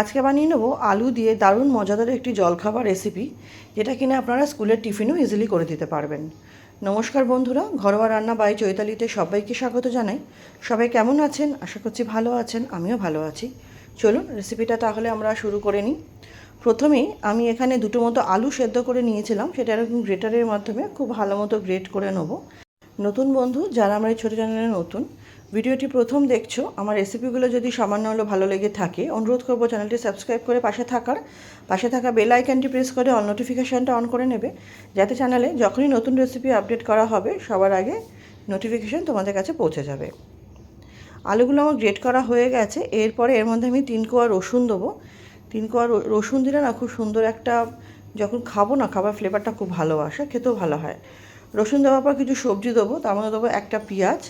আজকে বানিয়ে নেব আলু দিয়ে দারুণ মজাদার একটি জলখাবার রেসিপি যেটা কিনা আপনারা স্কুলের টিফিনও ইজিলি করে দিতে পারবেন। নমস্কার বন্ধুরা, ঘরোয়া রান্না বাই চৈতালিতে সবাইকে স্বাগত জানাই। সবাই কেমন আছেন? আশা করছি ভালো আছেন, আমিও ভালো আছি। চলুন রেসিপিটা তাহলে আমরা শুরু করে নিই। প্রথমেই আমি এখানে দুটো মতো আলু সেদ্ধ করে নিয়েছিলাম, সেটা এরকম গ্রেটারের মাধ্যমে খুব ভালো মতো গ্রেট করে নেব। নতুন বন্ধু, যারা আমার এই ছোটো চ্যানেলে নতুন ভিডিওটি প্রথম দেখছ, আমার রেসিপিগুলো যদি সামান্য হলেও ভালো লেগে থাকে, অনুরোধ করব চ্যানেলটি সাবস্ক্রাইব করে পাশে থাকার। পাশে থাকা বেল আইকনটি প্রেস করে অল নোটিফিকেশানটা অন করে নেবে, যাতে চ্যানেলে যখনই নতুন রেসিপি আপডেট করা হবে, সবার আগে নোটিফিকেশান তোমাদের কাছে পৌঁছে যাবে। আলুগুলো আমার গ্রেট করা হয়ে গেছে, এরপরে এর মধ্যে আমি তিন কোয়া রসুন দেবো। তিন কোয়া রসুন দিলে না খুব সুন্দর একটা, যখন খাব না, খাবার ফ্লেভারটা খুব ভালো আসে, খেতেও ভালো হয়। রসুন দেওয়ার পর কিছু সবজি দেবো, তার মধ্যে দেবো একটা পেঁয়াজ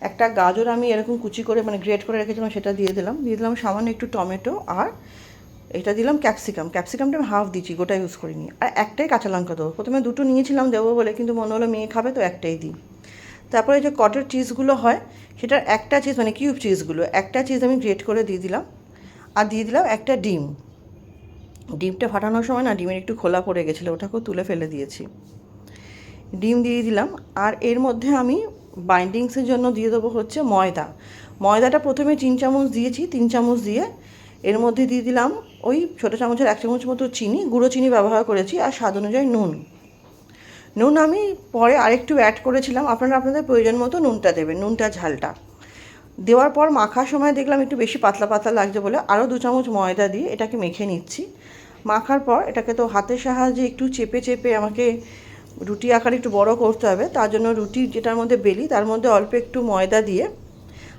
একটা গাজর আমি এরকম কুচি করে মানে গ্রেট করে রেখেছিলাম, সেটা দিয়ে দিলাম। দিয়ে দিলাম সামান্য একটু টমেটো আর এটা দিলাম ক্যাপসিকাম ক্যাপসিকামটা আমি হাফ দিচ্ছি গোটা ইউজ করিনি। আর একটাই কাঁচা লঙ্কা দেবো। প্রথমে দুটো নিয়েছিলাম দেবো বলে, কিন্তু মনে হলো মেয়ে খাবে, তো একটাই দিই। তারপরে যে কটের চিজগুলো হয়, সেটার একটা চিজ মানে কিউব চিজগুলো একটা চিজ আমি গ্রেট করে দিয়ে দিলাম। আর দিয়ে দিলাম একটা ডিম। ডিমটা ফাটানোর সময় না, ডিমের একটু খোলা পড়ে গেছিল, ওটাকেও তুলে ফেলে দিয়েছি। ডিম দিয়ে দিলাম। আর এর মধ্যে আমি বাইন্ডিংসের জন্য দিয়ে দেবো হচ্ছে ময়দা। ময়দাটা প্রথমে তিন চামচ দিয়েছি, তিন চামচ দিয়ে এর মধ্যে দিয়ে দিলাম ওই ছোটো চামচের এক চামচ মতো চিনি, গুঁড়ো চিনি ব্যবহার করেছি আর স্বাদ অনুযায়ী নুন। নুন আমি পরে আরেকটু অ্যাড করেছিলাম, আপনারা আপনাদের প্রয়োজন মতো নুনটা দেবেন, নুনটা ঝালটা। দেওয়ার পর মাখার সময় দেখলাম একটু বেশি পাতলা পাতলা লাগছে বলে আরও দু চামচ ময়দা দিয়ে এটাকে মেখে নিচ্ছি। মাখার পর এটাকে তো হাতের সাহায্যে একটু চেপে চেপে আমাকে রুটি আকার একটু বড় করতে হবে, তার জন্য রুটি যেটার মধ্যে বেলি, তার মধ্যে অল্প একটু ময়দা দিয়ে,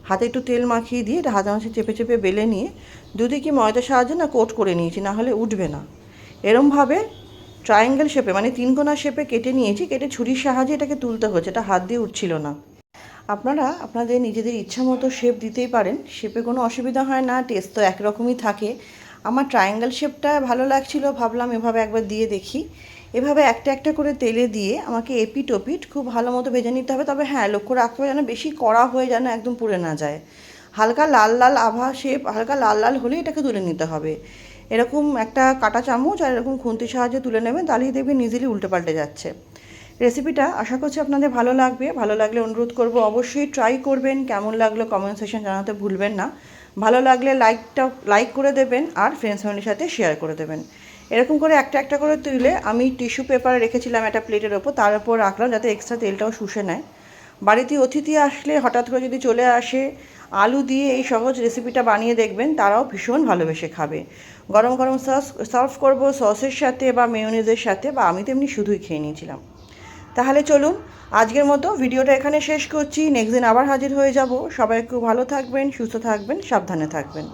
হাতে একটু তেল মাখিয়ে দিয়ে এটা হাতে মাসে চেপে চেপে বেলে নিয়ে, দুদিকে ময়দার সাহায্যে না কোট করে নিয়েছি, না হলে উঠবে না। এরমভাবে ট্রায়াঙ্গেল শেপে মানে তিনকোনা শেপে কেটে নিয়েছি, কেটে ছুরির সাহায্যে এটাকে তুলতে হচ্ছে এটা হাত দিয়ে উঠছিল না। আপনারা আপনাদের নিজেদের ইচ্ছা মতো শেপ দিতেই পারেন শেপে কোনো অসুবিধা হয় না টেস্ট তো একরকমই থাকে। আমার ট্রায়াঙ্গেল শেপটা ভালো লাগছিল, ভাবলাম এভাবে একবার দিয়ে দেখি। এভাবে একটা একটা করে তেলে দিয়ে আমাকে এপিট ওপিট খুব ভালো মতো ভেজে নিতে হবে। তবে হ্যাঁ লক্ষ্য রাখতে হবে যেন বেশি কড়া হয়ে যেন একদম পুড়ে না যায়। হালকা লাল লাল আভা শেপ হালকা লাল লাল হলেই এটাকে তুলে নিতে হবে। এরকম একটা কাটা চামচ আর এরকম খুন্তির সাহায্যে তুলে নেবেন, তাহলেই দেখবেন ইজিলি উল্টে পাল্টে যাচ্ছে। রেসিপিটা আশা করছি আপনাদের ভালো লাগবে। ভালো লাগলে অনুরোধ করব অবশ্যই ট্রাই করবেন। কেমন লাগল কমেন্ট সেকশন জানাতে ভুলবেন না। ভালো লাগলে লাইকটা লাইক করে দেবেন আর ফ্রেন্ডস ফ্যামিলির সাথে শেয়ার করে দেবেন। এরকম করে একটা একটা করে তুলে আমি টিস্যু পেপার রেখেছিলাম একটা প্লেটের ওপর, তার উপর রাখলাম যাতে এক্সট্রা তেলটাও শুষে নেয়। বাড়িতে অতিথি আসলে হঠাৎ করে যদি চলে আসে, আলু দিয়ে এই সহজ রেসিপিটা বানিয়ে দেখবেন, তারাও ভীষণ ভালোবেসে খাবে। গরম গরম সস সার্ভ করব সসের সাথে বা মেয়োনিজের সাথে বা আমি তেমনি শুধুই খেয়ে নিয়েছিলাম। তাহলে চলুন, আজকের মতো ভিডিওটা এখানে শেষ করছি। নেক্সট দিন আবার হাজির হয়ে যাব। সবাই খুব ভালো থাকবেন, সুস্থ থাকবেন, সাবধানে থাকবেন।